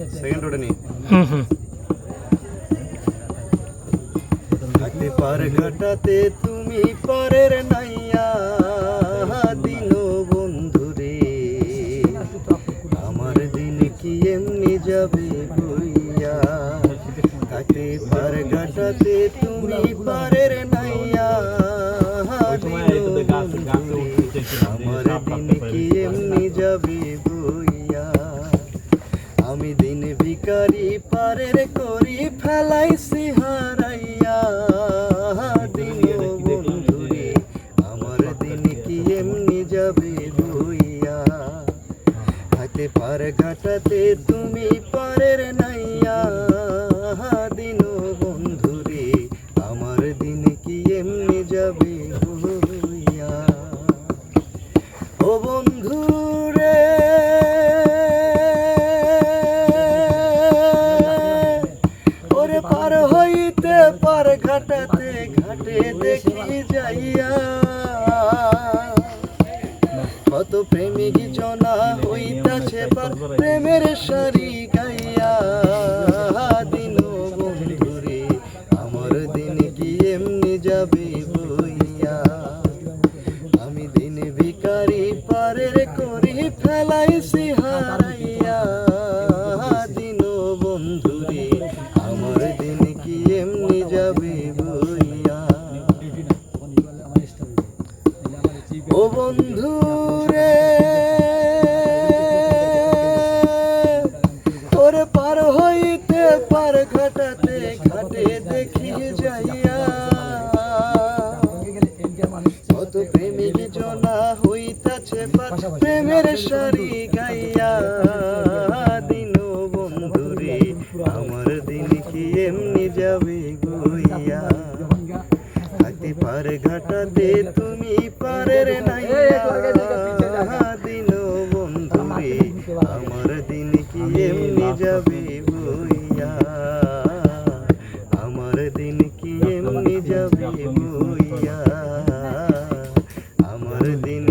Second রোডে নেই হুম হুম থাকতে পার ঘাটাতে তুমি পারের নাইয়া দিন বন্ধুরে আমার দিন কি এমনি যাবে বইয়া থাকতে পার ঘাটাতে তুমি পারের নাইয়া আমার দিন কি এমনি যাবে পারের করি ফেলাইছি হারাইয়া দিন বন্ধুরে আমার দিন কি এমনি যাবে বইয়া হাতে পার ঘাটাতে তুমি পারের নাইয়া। দিন বন্ধুরে আমার দিন কি এমনি যাবে বইয়া ও বন্ধু পার ঘাটাতে ঘাটে দেখি যাইয়া। কত প্রেমিক জনা হইতাছে পার প্রেমের সারি গাইয়া যাবে বইয়া ও বন্ধু রে ওরে পার হইতে পার ঘাটাতে ঘাটে দেখি যাইয়া। কত প্রেমিক জনা সারি গাইয়া। দিন বন্ধুরে, আমার দিন কি এমনি যাবে পার ঘাটাতে তুমি পারের নাই দিন বন্ধু আমার দিন কি এমনি যাবে বইয়া? আমার দিন কি এমনি যাবে বইয়া? আমার দিন